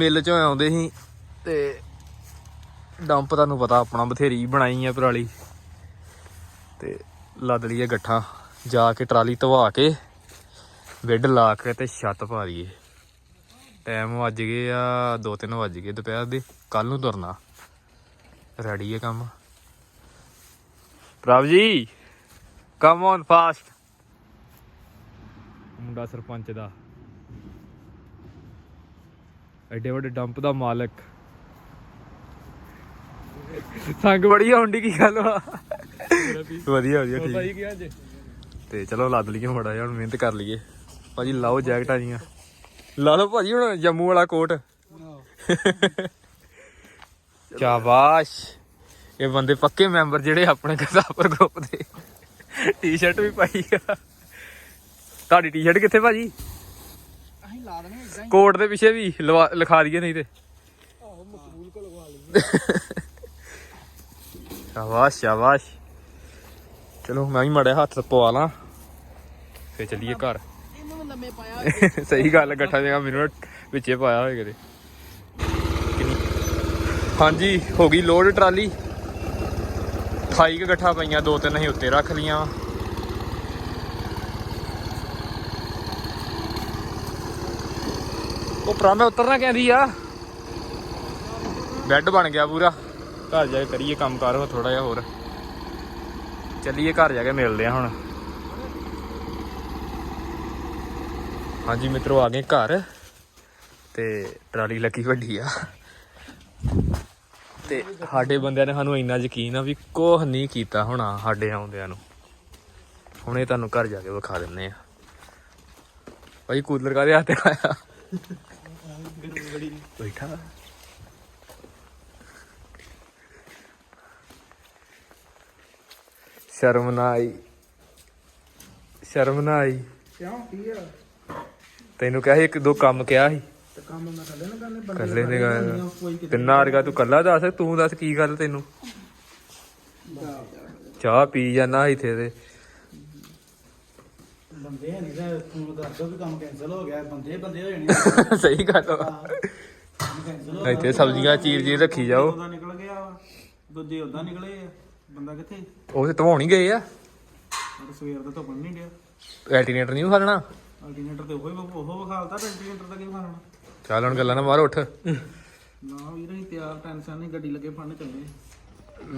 ਮਿਲ ਚੋਂ ਆਉਂਦੇ ਸੀ ਤੇ ਡੰਪ ਤੁਹਾਨੂੰ ਪਤਾ ਆਪਣਾ ਬਥੇਰੀ ਬਣਾਈ ਆ ਪਰਾਲੀ। ਤੇ ਲੱਦ ਲਈਏ ਗੱਠਾਂ, ਜਾ ਕੇ ਟਰਾਲੀ ਧਵਾ ਕੇ ਵਿੱਡ ਲਾ ਕੇ ਤੇ ਛੱਤ ਪਾ ਲਈਏ। ਟਾਈਮ ਵੱਜ ਗਏ ਆ 2-3 ਵੱਜ ਗਏ ਦੁਪਹਿਰ ਦੇ ਕੱਲ ਨੂੰ ਤੁਰਨਾ। ਰੈਡੀ ਹੈ ਕੰਮ? ਪ੍ਰਭ ਜੀ ਕਮ ਔਨ ਫਾਸਟ ਮੁੰਡਾ ਸਰਪੰਚ ਦਾ। ਐਡੇ ਵੱਡੇ ਡੰਪ ਦਾ ਮਾਲਕ। ਸੰਗ ਬੜੀ ਹੁੰਦੀ ਕੀ ਗੱਲ ਵਾ? ਵਧੀਆ ਵਧੀਆ ਠੀਕ। ਕੀ ਅੱਜ ਤੇ ਚਲੋ ਲੱਦ ਲਈਏ ਮੜਾ ਜਿਹਾ ਹੁਣ ਮਿਹਨਤ ਕਰ ਲਈਏ। ਭਾਜੀ ਲਾਓ ਜੈਕਟਾਂ ਜੀਆਂ ਲਾ ਲਓ ਭਾਜੀ ਹੁਣ ਜੰਮੂ ਵਾਲਾ ਕੋਟ। ਸ਼ਾਬਾਸ਼। ਇਹ ਬੰਦੇ ਪੱਕੇ ਮੈਂਬਰ ਜਿਹੜੇ ਆਪਣੇ ਗਜ਼ਾਪਰ ਗਰੁੱਪ ਦੇ। ਟੀ-ਸ਼ਰਟ ਵੀ ਪਾਈ ਆ। ਤੁਹਾਡੀ ਟੀ-ਸ਼ਰਟ ਕਿੱਥੇ ਭਾਜੀ? ਅਸੀਂ ਲਾ ਹੀ ਕੋਟ ਦੇ ਪਿੱਛੇ ਵੀ ਲਵਾ- ਲਿਖਾ ਦਈਏ ਨਹੀਂ ਤੇ। ਆਹੋ ਮਕਬੂਲ ਕੋ ਲਗਵਾ ਲਈ ਸ਼ਾਬਾਸ਼ ਸ਼ਾਬਾਸ਼। ਚਲੋ, ਮੈਂ ਵੀ ਮੜਿਆ ਹੱਥ ਪਵਾ ਲਾਂ। ਫੇਰ ਚੱਲੀਏ ਘਰ। ਇਹਨੂੰ ਲੰਮੇ ਪਾਇਆ ਸਹੀ ਗੱਲ ਗੱਠਾ ਜਗਾ ਮੈਨੂੰ ਵਿੱਚੇ ਪਾਇਆ ਹੋਏ ਕਿਤੇ। ਹਾਂਜੀ, ਹੋ ਗਈ ਲੋਡ ਟਰਾਲੀ। 28 ਗੱਠਾ ਪਈਆਂ, ਦੋ ਤਿੰਨ ਅਸੀਂ ਉੱਤੇ ਰੱਖ ਲੀਆਂ ਉਹ ਮੈਂ ਉਤਰਨਾ ਕਹਿੰਦੀ ਆ। ਬੈੱਡ ਬਣ ਗਿਆ ਪੂਰਾ। ਘਰ ਜਾ ਕੇ ਕਰੀਏ ਕੰਮ ਕਾਰ ਹੋ ਥੋੜਾ ਜਿਹਾ ਹੋਰ। ਚੱਲੀਏ ਘਰ ਜਾ ਕੇ ਮਿਲਦੇ ਆ ਹੁਣ। ਹਾਂਜੀ ਮਿੱਤਰੋ ਆ ਗਏ ਘਰ। ਤੇ ਟਰਾਲੀ ਲੱਗੀ ਵੱਡੀ ਆ। ਤੇ ਸਾਡੇ ਬੰਦਿਆਂ ਨੇ ਸਾਨੂੰ ਇੰਨਾ ਯਕੀਨ ਆ ਵੀ ਕੁਝ ਨਹੀਂ ਕੀਤਾ ਹੋਣਾ ਸਾਡੇ ਆਉਂਦਿਆਂ ਨੂੰ। ਹੁਣੇ ਤੁਹਾਨੂੰ ਘਰ ਜਾ ਕੇ ਵਿਖਾ ਦਿੰਨੇ ਆ। ਭਾਈ ਕੂਲਰ ਕਾਦੇ ਹੱਥ ਤੇ ਆਇਆ ਬੈਠਾ ਸ਼ਰਮ ਨਾ ਆਈ ਸ਼ਰਮ ਨਾ ਆਈ ਕਿਉਂ? ਕੀ ਆ? ਤੈਨੂੰ ਕਿਹਾ ਸੀ ਇੱਕ ਦੋ ਕੰਮ ਕਿਹਾ ਸੀ। ਤੇ ਕੰਮ ਮੈਂ ਕੱਲੇ ਨਾ ਕਰਨੇ ਬੰਦੇ ਕੱਲੇ ਨੇ ਗੱਲ ਤਿੰਨਾ ਵਰਗਾ ਤੂੰ ਕੱਲਾ ਦੱਸ ਤੂੰ ਦੱਸ ਕੀ ਗੱਲ ਤੈਨੂੰ? ਚਾਹ ਪੀ ਜਾਣਾ ਇੱਥੇ ਤੇ। ਬੰਦੇ ਨਹੀਂ ਤਾਂ ਫੋਨ ਕਰ ਦੋ ਵੀ ਕੰਮ ਕੈਨਸਲ ਹੋ ਗਿਆ ਬੰਦੇ ਬੰਦੇ ਹੋ ਜਾਣੇ। ਸਹੀ ਗੱਲ ਹੋ। ਇੱਥੇ ਸਬਜ਼ੀਆਂ ਚੀਰ ਚੀਰ ਰੱਖੀ ਜਾਓ। ਉਹਦਾ ਨਿਕਲ ਗਿਆ ਵਾ। ਦੂਜੇ ਉਦਾਂ ਨਿਕਲੇ ਆ। ਬੰਦਾ ਕਿੱਥੇ? ਉਹ ਤੇ ਧਵਾਉਣ ਹੀ ਗਏ ਆ। ਉਹ ਸਵੇਰ ਦਾ ਧੁੱਪਣ ਨਹੀਂ ਡਿਆ। ਐਲਟੀਨੇਟਰ ਨਹੀਂ ਖਾਣਾ ਅਲਟਰਨੇਟਰ ਤੇ ਉਹੀ ਉਹ ਵਿਖਾਲਦਾ ਤੇ ਅਲਟਰਨੇਟਰ ਦਾ ਕੀ ਵਿਖਾਲਣਾ? ਚੱਲ ਹੁਣ ਗੱਲਾਂ ਨਾ ਬਾਹਰ ਉੱਠ। ਨਾ ਵੀਰ ਅਸੀਂ ਤਿਆਰ ਟੈਨਸ਼ਨ ਨਹੀਂ ਗੱਡੀ ਲੱਗੇ ਫੜਨ ਚੱਲੇ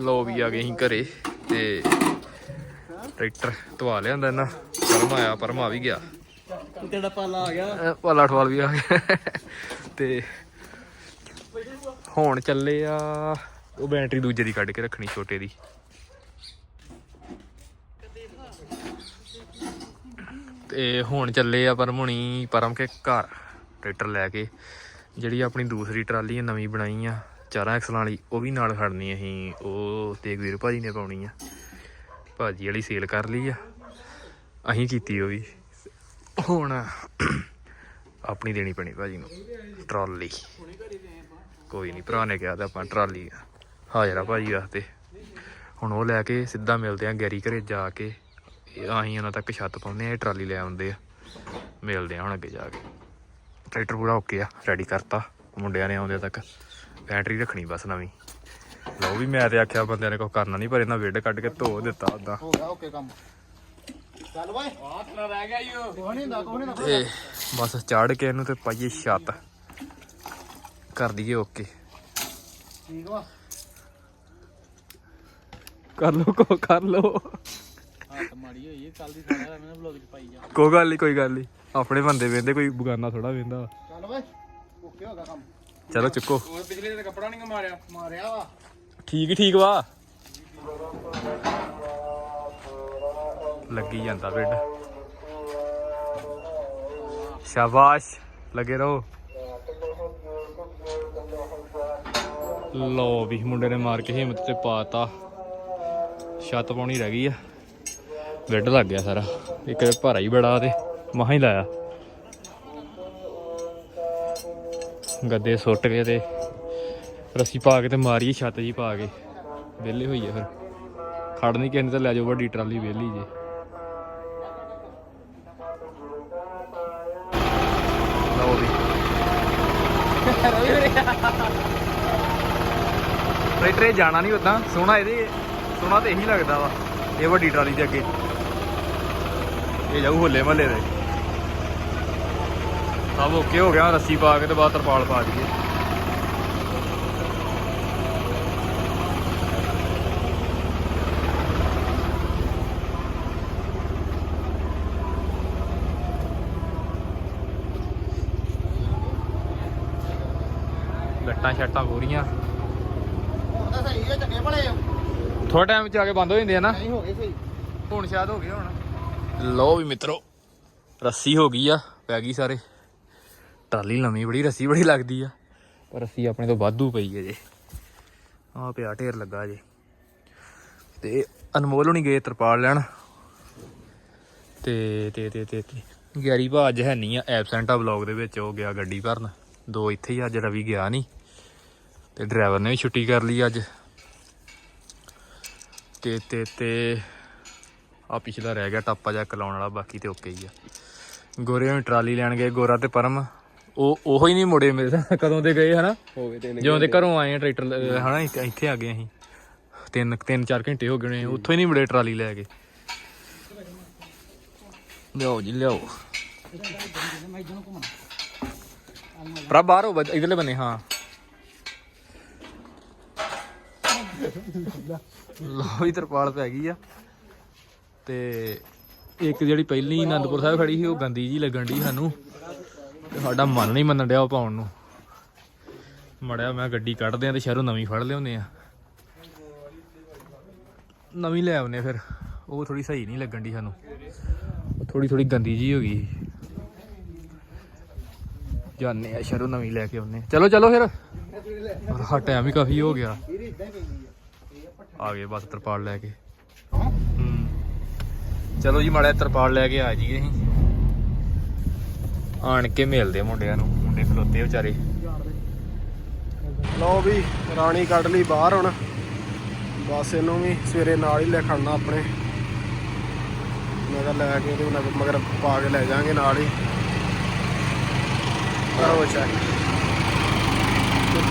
ਲੋ ਵੀ ਆ ਗਏ ਅਸੀਂ ਘਰੇ ਤੇ ਟਰੈਕਟਰ ਧਵਾ ਲਿਆਂਦਾ ਇਹਨਾਂ। ਪਰਮਾ ਆਇਆ ਪਰਮਾ ਵੀ ਗਿਆ। ਤੇਰਾ ਪਾਲਾ ਆ ਗਿਆ। ਅਹ ਪਾਲਾ ਠਵਾਲ ਵੀ ਆ ਗਿਆ। ਤੇ ਹੁਣ ਚੱਲੇ ਆ ਉਹ ਬੈਟਰੀ ਦੂਜੇ ਦੀ ਕੱਢ ਕੇ ਰੱਖਣੀ, ਛੋਟੇ ਦੀ। ਤੇ ਹੁਣ ਚੱਲੇ ਆ ਪਰਮੁਣੀ ਪਰਮ ਕੇ ਘਰ, ਟਰੈਕਟਰ ਲੈ ਕੇ। ਜਿਹੜੀ ਆਪਣੀ ਦੂਸਰੀ ਟਰਾਲੀ ਹੈ ਨਵੀਂ ਬਣਾਈ ਆ, ਚਾਰਾਂ ਐਕਸਲਾਂ ਵਾਲੀ, ਉਹ ਵੀ ਨਾਲ ਖੜਨੀ ਅਸੀਂ। ਉਹ ਤੇਗਵੀਰ ਭਾਜੀ ਨੇ ਪਾਉਣੀ ਆ। ਭਾਜੀ ਵਾਲੀ ਸੇਲ ਕਰ ਲਈ ਆ। ਅਸੀਂ ਕੀਤੀ ਉਹ ਵੀ। ਹੁਣ ਆਪਣੀ ਦੇਣੀ ਪੈਣੀ ਭਾਜੀ ਨੂੰ, ਟਰਾਲੀ। ਕੋਈ ਨਹੀਂ ਭਰਾ ਨੇ ਕਿਹਾ ਤਾਂ ਆਪਾਂ ਟਰਾਲੀ ਹਾਜ਼ਰ ਆ ਭਾਜੀ ਵਾਸਤੇ। ਹੁਣ ਉਹ ਲੈ ਕੇ ਸਿੱਧਾ ਮਿਲਦੇ ਆ ਗੈਰੀ ਘਰੇ ਜਾ ਕੇ। ਅਸੀਂ ਉਹਨਾਂ ਤੱਕ ਛੱਤ ਪਾਉਂਦੇ ਆ ਇਹ ਟਰਾਲੀ ਲੈ ਆਉਂਦੇ ਆ। ਮਿਲਦੇ ਆ ਹੁਣ ਅੱਗੇ ਜਾ ਕੇ। ਟਰੈਕਟਰ ਪੂਰਾ ਓਕੇ ਆ ਰੈਡੀ ਕਰਤਾ। ਮੁੰਡਿਆਂ ਨੇ ਆਉਂਦੇ ਤੱਕ। ਬੈਟਰੀ ਰੱਖਣੀ ਬਸ ਨਵੀਂ। ਲਓ ਵੀ ਮੈਂ ਤੇ ਆਖਿਆ ਬੰਦਿਆਂ ਨੇ ਕੁਝ ਕਰਨਾ ਨਹੀਂ ਪਰ ਇਹਨਾਂ ਵੇਡ ਕੱਢ ਕੇ ਧੋ ਦਿੱਤਾ ਉਦਾਂ ਹੋ ਗਿਆ ਓਕੇ ਕੰਮ। ਚੱਲ ਓਏ। ਆਹ ਤੇਰਾ ਰਹਿ ਗਿਆ ਨਹੀਂ ਹੁੰਦਾ ਕੋਈ ਨਹੀਂ ਤੇ ਬਸ ਚਾੜ ਕੇ ਇਹਨੂੰ ਤੇ ਪਾਈਏ ਛੱਤ। ਕਰ ਦਈਏ ਓਕੇ। ਠੀਕ ਵਾ। ਕਰ ਲੋ ਕੋ ਕਰ ਲੋ ਹੱਥ ਮਾੜੀ ਹੋਈ ਕੱਲ ਦੀ ਸਾਰਾ ਮੈਂ ਵਲੌਗ ਚ ਪਾਈ ਜਾ ਕੋਈ ਗੱਲ ਨਹੀਂ ਕੋਈ ਗੱਲ ਨਹੀਂ ਆਪਣੇ ਬੰਦੇ ਵੇਂਦੇ ਕੋਈ ਬਗਾਨਾ ਥੋੜਾ ਵੇਂਦਾ ਚੱਲ ਓਏ ਓਕੇ ਹੋ ਗਿਆ ਕੰਮ। ਚਲੋ ਚੁੱਕੋ। ਹੋਰ ਪਿਛਲੇ ਦਿਨ ਕੱਪੜਾ ਨਹੀਂ ਮਾਰਿਆ ਮਾਰਿਆ ਵਾ। ਠੀਕ ਠੀਕ ਵਾ। ਲੱਗੀ ਜਾਂਦਾ ਬੈਡ ਸ਼ਾਬਾਸ਼ ਲੱਗੇ ਰਹੋ। ਲੋ ਵੀ ਮੁੰਡੇ ਨੇ ਮਾਰ ਕੇ ਹਿੰਮਤ ਤੇ ਪਾਤਾ। ਛੱਤ ਪਾਉਣੀ ਰਹਿ ਗਈ ਆ। ਬੈੱਡ ਲੱਗ ਗਿਆ ਸਾਰਾ। ਇੱਕ ਤੇ ਭਾਰਾ ਹੀ ਬੜਾ ਤੇ ਮਹਾ ਹੀ ਲਾਇਆ। ਗੱਦੇ ਸੁੱਟ ਕੇ ਤੇ ਰੱਸੀ ਪਾ ਕੇ ਤੇ ਮਾਰੀਏ ਛੱਤ ਜੀ ਪਾ ਕੇ। ਵਿਹਲੇ ਆ ਫਿਰ। ਖੜ ਨਹੀਂ ਕਿਸੇ ਨੇ ਤਾਂ ਲੈ ਜਾਓ ਵੱਡੀ ਟਰਾਲੀ ਵਿਹਲੀ ਜੇ। ਲਓ ਵੀ। ਟਰੈਕਟਰ ਇਹ ਜਾਣਾ ਨਹੀਂ ਉਦਾਂ ਸੋਹਣਾ ਇਹਦੇ ਸੋਹਣਾ ਤੇ ਇਹੀ ਲੱਗਦਾ ਵਾ, ਇਹ ਵੱਡੀ ਟਰਾਲੀ ਦੇ ਅੱਗੇ। ਇਹ ਜਾਊ ਹੋਲੇ ਮਹੱਲੇ ਦੇ। ਸਭ ਓਕੇ ਹੋ ਗਿਆ, ਰੱਸੀ ਪਾ ਕੇ ਤੇ ਬਾਅਦ ਤਰਪਾਲ ਪਾ ਦਈਏ। ਗੱਟਾਂ ਛੱਟਾਂ ਪੂਰੀਆਂ ਤਾਂ ਸਹੀ ਹੈ ਚੰਗੇ ਭਲੇ ਆ। ਥੋੜਾ ਟਾਈਮ ਚ ਆ ਕੇ ਬੰਦ ਹੋ ਜਾਂਦੇ ਆ ਨਾ। ਨਹੀਂ ਹੋ ਗਏ ਸਹੀ। ਹੁਣ ਸ਼ਾਇਦ ਹੋ ਗਿਆ ਹੁਣ। ਲੋ ਵੀ ਮਿੱਤਰੋ ਰੱਸੀ ਹੋ ਗਈ ਆ ਪੈ ਗਈ ਸਾਰੇ। ਟਰਾਲੀ ਨਵੀਂ ਬੜੀ ਰੱਸੀ ਬੜੀ ਲੱਗਦੀ ਆ। ਪਰ ਰੱਸੀ ਆਪਣੇ ਤੋਂ ਵਾਧੂ ਪਈ ਹੈ ਜੇ। ਆ ਪਿਆ ਢੇਰ ਲੱਗਾ ਜੇ। ਤੇ ਅਨਮੋਲ ਹੁਣੀ ਗਏ ਤਰਪਾਲ ਲੈਣ। ਤੇ ਤੇ ਤੇ ਤੇ ਤੇ। ਗਿਆਰੀ ਭਾ ਅੱਜ ਹੈ ਨਹੀਂ ਆ ਐਬਸੈਂਟ ਆ ਵਲੌਗ ਦੇ ਵਿੱਚ ਉਹ ਗਿਆ ਗੱਡੀ ਭਰਨ। ਦੋ ਇੱਥੇ ਹੀ ਅੱਜ ਰਵੀ ਗਿਆ ਨਹੀਂ। ਤੇ ਡਰਾਈਵਰ ਨੇ ਵੀ ਛੁੱਟੀ ਕਰ ਲਈ ਅੱਜ। ਤੇ ਤੇ ਤੇ ਆ ਪਿਛਲਾ ਰਹਿ ਗਿਆ ਟਾਪਾ ਜਾ ਲਾਉਣ ਵਾਲਾ ਬਾਕੀ ਤੇ ਓਕੇ ਹੀ ਆ। ਗੋਰੇ ਨੂੰ ਟਰਾਲੀ ਲੈਣ ਗਏ ਗੋਰਾ ਤੇ ਪਰਮ। ਉਹ ਉਹੋ ਹੀ ਨਹੀਂ ਮੁੜੇ ਮੇਰੇ ਕਦੋਂ ਦੇ ਗਏ ਹਨਾ? ਜਿਉਂ ਦੇ ਘਰੋਂ ਆਏ ਆ ਟਰੈਕਟਰ ਹਨਾ ਇੱਥੇ ਆ ਗਏ ਅਸੀਂ। ਤਿੰਨ ਤਿੰਨ ਚਾਰ ਘੰਟੇ ਹੋ ਗਏ ਨੇ ਉੱਥੋਂ ਹੀ ਨਹੀਂ ਮੁੜੇ ਟਰਾਲੀ ਲੈ ਕੇ। ਲਿਆਓ ਜੀ ਲਿਆਓ। ਭਰਾ ਬਾਹਰ ਹੋ ਇਧਰਲੇ ਬੰਨੇ ਹਾਂ। ਲੋ ਹੀ ਤਰਪਾਲ ਪੈ ਗਈ ਆ। ਤੇ ਇੱਕ ਜਿਹੜੀ ਪਹਿਲੀ ਆਨੰਦਪੁਰ ਸਾਹਿਬ ਖੜੀ ਸੀ, ਉਹ ਗੰਦੀ ਜੀ ਲੱਗਣ ਦੀ ਸਾਨੂੰ। ਤੇ ਸਾਡਾ ਮਨ ਨਹੀਂ ਮੰਨਣ ਡਿਆ ਉਹ ਪਾਉਣ ਨੂੰ। ਮੜਿਆ ਮੈਂ ਗੱਡੀ ਕੱਢਦੇ ਆ ਤੇ ਸ਼ਹਿਰੋਂ ਨਵੀਂ ਫੜ ਲਿਆਉਂਦੇ ਆ। ਨਵੀਂ ਲੈ ਆਉਨੇ ਫਿਰ। ਉਹ ਥੋੜੀ ਸਹੀ ਨਹੀਂ ਲੱਗਣ ਦੀ ਸਾਨੂੰ। ਥੋੜੀ ਥੋੜੀ ਗੰਦੀ ਜੀ ਹੋ ਗਈ ਜਾਣੇ ਆ ਸ਼ਹਿਰੋਂ ਨਵੀਂ ਲੈ ਕੇ ਆਉਨੇ ਚਲੋ ਚਲੋ ਫਿਰ। ਹਾਂ ਟਾਈਮ ਵੀ ਕਾਫੀ ਹੋ ਗਿਆ। ਆ ਗਏ ਬਸ ਤਰਪਾਲ ਲੈ ਕੇ। ਹੂੰ। ਚਲੋ ਜੀ ਮਾੜਾ ਤਰਪਾਲ ਲੈ ਕੇ ਆ ਜੀਏ ਅਸੀਂ। ਆਣ ਕੇ ਮਿਲਦੇ ਮੁੰਡਿਆਂ ਨੂੰ ਮੁੰਡੇ ਖਲੋਤੇ ਵਿਚਾਰੇ। ਲਓ ਵੀ ਰਾਣੀ ਕੱਢ ਲਈ ਬਾਹਰ ਹੁਣ। ਬਸ ਇਹਨੂੰ ਵੀ ਸਵੇਰੇ ਨਾਲ ਹੀ ਲੈ ਖੜਨਾ ਆਪਣੇ। ਮੈਂ ਲੈ ਕੇ ਤੇ ਉਹਨਾਂ ਮਗਰ ਪਾ ਕੇ ਲੈ ਜਾਾਂਗੇ ਨਾਲ ਹੀ। ਕਰੋ ਚੈੱਕ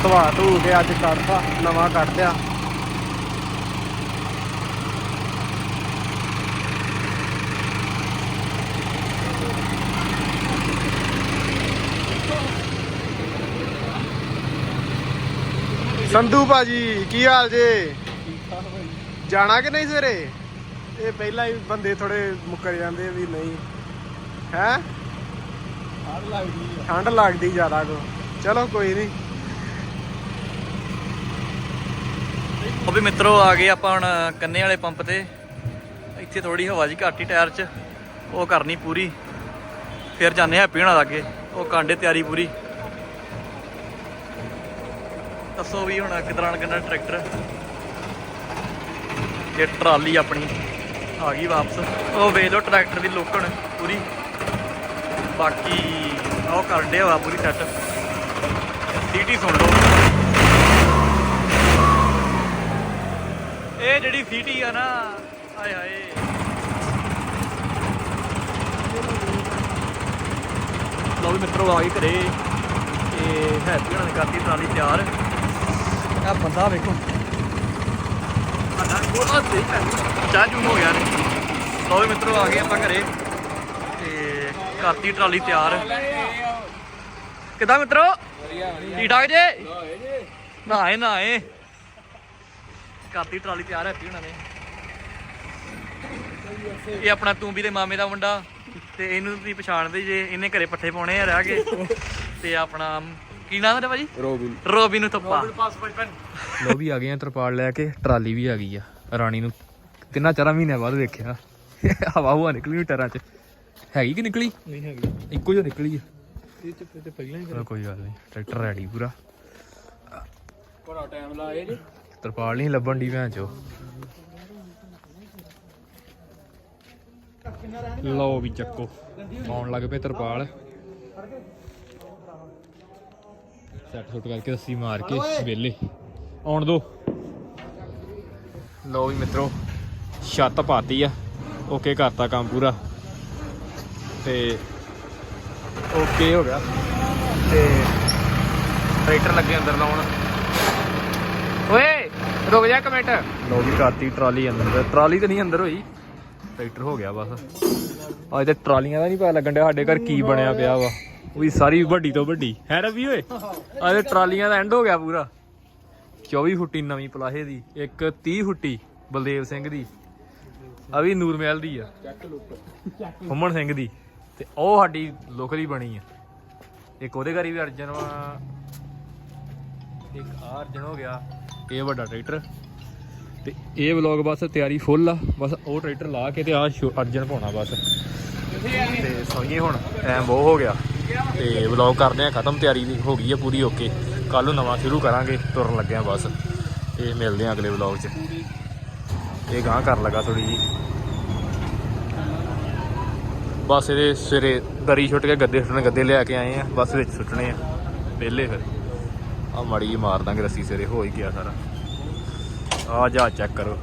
ਧਵਾ ਧੂ ਕੇ ਅੱਜ ਕੱਢਤਾ ਨਵਾਂ ਕੱਢ ਲਿਆ। ਸੰਧੂ ਭਾਜੀ ਕੀ ਹਾਲ ਜੇ? ਜਾਣਾ ਕਿ ਨਹੀਂ ਸਵੇਰੇ? ਇਹ ਪਹਿਲਾਂ ਹੀ ਬੰਦੇ ਥੋੜੇ ਮੁੱਕਰ ਜਾਂਦੇ ਵੀ ਨਹੀਂ। ਹੈ? ਠੰਡ ਲੱਗਦੀ ਠੰਡ ਲੱਗਦੀ ਜ਼ਿਆਦਾ ਕੋ। ਚਲੋ ਕੋਈ ਨਹੀਂ। ਉਹ ਵੀ ਮਿੱਤਰੋ ਆ ਗਏ ਆਪਾਂ ਹੁਣ ਕੰਨੇ ਵਾਲੇ ਪੰਪ ਤੇ। ਇੱਥੇ ਥੋੜੀ ਹਵਾ ਜੀ ਘੱਟ ਹੀ ਟਾਇਰ 'ਚ। ਉਹ ਕਰਨੀ ਪੂਰੀ। ਫਿਰ ਜਾਂਦੇ ਹੈਪੀ ਹੋਣਾ ਲਾਗੇ ਉਹ ਕਾਂਡੇ ਤਿਆਰੀ ਪੂਰੀ। ਦੱਸੋ ਵੀ ਹੁਣ ਦੌਰਾਨ ਕਿੰਨਾ ਟਰੈਕਟਰ ਇਹ ਟਰਾਲੀ ਆਪਣੀ ਆ ਗਈ ਵਾਪਸ। ਉਹ ਵੇਖ ਲਓ ਟਰੈਕਟਰ ਦੀ ਲੋਕਣ ਪੂਰੀ। ਬਾਕੀ ਉਹ ਕਰਨ ਡਿਆ ਵਾ ਪੂਰੀ ਸੈੱਟ ਸੀਟੀ ਸੁਣ ਲਓ। ਇਹ ਜਿਹੜੀ ਸੀਟੀ ਆ ਨਾ, ਹਾਏ ਹਾਏ। ਲਓ ਵੀ ਮਿੱਤਰੋ ਆ ਗਏ ਘਰੇ। ਤੇ ਹੈਪੀ ਹੋਣਾ ਕਰਤੀ ਟਰਾਲੀ ਤਿਆਰ। ਆ ਬੰਦਾ ਵੇਖੋ। ਸਾਡਾ ਕੋਲ ਆ ਦੇਖ ਚਾਹ ਜੂ ਹੋ ਗਿਆ ਨੇ। ਲਓ ਵੀ ਮਿੱਤਰੋ, ਆ ਗਏ ਆਪਾਂ ਘਰੇ। ਤੇ ਕਰਤੀ ਟਰਾਲੀ ਤਿਆਰ। ਕਿਦਾਂ ਮਿੱਤਰੋ? ਠੀਕ ਠਾਕ ਜੇ? ਨਾਏ ਨਾਏ ਕਰਤੀ ਟਰਾਲੀ ਤਿਆਰ ਹੈ ਉਹਨਾਂ ਨੇ। ਇਹ ਆਪਣਾ ਤੂੰਬੀ ਦੇ ਮਾਮੇ ਦਾ ਮੁੰਡਾ। ਤੇ ਇਹਨੂੰ ਤੁਸੀਂ ਪਛਾਣਦੇ ਜੇ। ਇਹਨੇ ਘਰੇ ਪੱਠੇ ਪਾਉਣੇ ਆ, ਰਹਿ ਕੇ ਤੇ ਆਪਣਾ ਕੀ ਨਾਮ ਹੈ ਭਾਜੀ? ਰੋਬਿਨ। ਰੋਬੀ ਨੂੰ ਥੱਪਾ ਲੋ ਵੀ ਆ ਗਏ ਆ ਤਰਪਾਲ ਲੈ ਕੇ ਟਰਾਲੀ ਵੀ ਆ ਗਈ ਆ। ਰਾਣੀ ਨੂੰ ਤਿੰਨਾਂ ਚਾਰਾਂ ਮਹੀਨਿਆਂ ਬਾਅਦ ਵੇਖਿਆ। ਹਵਾ ਹੁਆ ਨਿਕਲੀ ਵੀ ਟਰਾਂ 'ਚ। ਹੈਗੀ ਕਿ ਨਿਕਲੀ? ਨਹੀਂ ਹੈਗੀ। ਇੱਕੋ ਜਿਹਾ ਨਿਕਲੀ ਆ। ਇਹ ਚ ਤੇ ਪਹਿਲਾਂ ਹੀ ਚਲੋ ਕੋਈ ਗੱਲ ਨਹੀਂ ਟਰੈਕਟਰ ਰੈਡੀ ਪੂਰਾ। ਬੜਾ ਟਾਈਮ ਲਾਏ ਜੀ। ਤਰਪਾਲ ਨਹੀਂ ਲੱਭਣ ਦੀ ਭੈਣ ਚੋ। ਲਓ ਵੀ ਚੱਕੋ। ਆਉਣ ਲੱਗ ਪਏ ਤਰਪਾਲ। ਸੈੱਟ ਸੁੱਟ ਕਰਕੇ ਰੱਸੀ ਮਾਰ ਕੇ ਵਿਹਲੇ। ਆਉਣ ਦੋ। ਲਓ ਵੀ ਮਿੱਤਰੋ ਛੱਤ ਪਾਤੀ ਆ। ਓਕੇ ਕਰਤਾ ਕੰਮ ਪੂਰਾ। ਤੇ ਓਕੇ ਹੋ ਗਿਆ। ਤੇ ਟਰੈਕਟਰ ਲੱਗੇ ਅੰਦਰ ਲਾਉਣ। ਓਏ ਰੁਕ ਜਾ ਇੱਕ ਮਿੰਟ। ਲੋ ਜੀ ਕਰਤੀ ਟਰਾਲੀ ਅੰਦਰ। ਟਰਾਲੀ ਤੇ ਨਹੀਂ ਅੰਦਰ ਹੋਈ। ਟਰੈਕਟਰ ਹੋ ਗਿਆ ਬਸ। ਅੱਜ ਤੇ ਟਰਾਲੀਆਂ ਦਾ ਨਹੀਂ ਪਤਾ ਲੱਗਣ ਡਿਆ ਸਾਡੇ ਘਰ ਕੀ ਬਣਿਆ ਪਿਆ ਵਾ। ਉਹ ਵੀ ਸਾਰੀ ਵੱਡੀ ਤੋਂ ਵੱਡੀ। ਹੈ ਰਵੀ ਓਏ? ਤੇ ਟਰਾਲੀਆਂ ਦਾ ਐਂਡ ਹੋ ਗਿਆ ਪੂਰਾ। 24 ਫੁੱਟੀ ਨਵੀਂ ਪਲਾਹੇ ਦੀ ਇੱਕ 30 ਫੁੱਟੀ ਬਲਦੇਵ ਸਿੰਘ ਦੀ। ਆ ਵੀ ਨੂਰ ਮਹਿਲ ਦੀ ਆ। ਹੁਮਨ ਸਿੰਘ ਦੀ। ਤੇ ਉਹ ਸਾਡੀ ਲੋਕਲੀ ਬਣੀ ਆ। ਇੱਕ ਉਹਦੇ ਘਰ ਵੀ ਅਰਜਨ ਵਾ। ਇੱਕ ਆ ਅਰਜਨ ਹੋ ਗਿਆ ਇਹ ਵੱਡਾ ਟਰੈਕਟਰ। ਤੇ ਇਹ ਵਲੌਗ ਬਸ ਤਿਆਰੀ ਫੁੱਲ ਆ। ਬਸ ਉਹ ਟਰੈਕਟਰ ਲਾ ਕੇ ਤੇ ਆ ਅਰਜਨ ਪਾਉਣਾ ਬਸ। ਤੇ ਸੋਈਏ ਹੁਣ ਟਾਈਮ ਬਹੁਤ ਹੋ ਗਿਆ। ਤੇ ਵਲੌਗ ਕਰਦੇ ਆ ਖਤਮ, ਤਿਆਰੀ ਹੋ ਗਈ ਆ ਪੂਰੀ ਓਕੇ ਕੱਲ ਨੂੰ ਨਵਾਂ ਸ਼ੁਰੂ ਕਰਾਂਗੇ, ਤੁਰਨ ਲੱਗੇ ਆ ਬਸ। ਤੇ ਮਿਲਦੇ ਆ ਅਗਲੇ ਵਲੌਗ 'ਚ। ਇਹ ਗਾਂ ਕਰ ਲਗਾ ਥੋੜੀ ਜੀ ਬਸ ਇਹਦੇ ਸਵੇਰੇ ਦਰੀ ਛੁੱਟ ਕੇ ਗੱਦੇ ਸੁੱਟਣੇ, ਗੱਦੇ ਲਿਆ ਕੇ ਆਏ ਆ ਬਸ ਵਿੱਚ ਸੁੱਟਣੇ ਆ ਪਹਿਲੇ ਫਿਰ। ਆ ਮੜੀ ਜੀ ਮਾਰ ਦਾਂਗੇ ਰੱਸੀ ਸਵੇਰੇ ਹੋ ਹੀ ਗਿਆ ਸਾਰਾ। ਆ ਜਾ ਚੈੱਕ ਕਰੋ।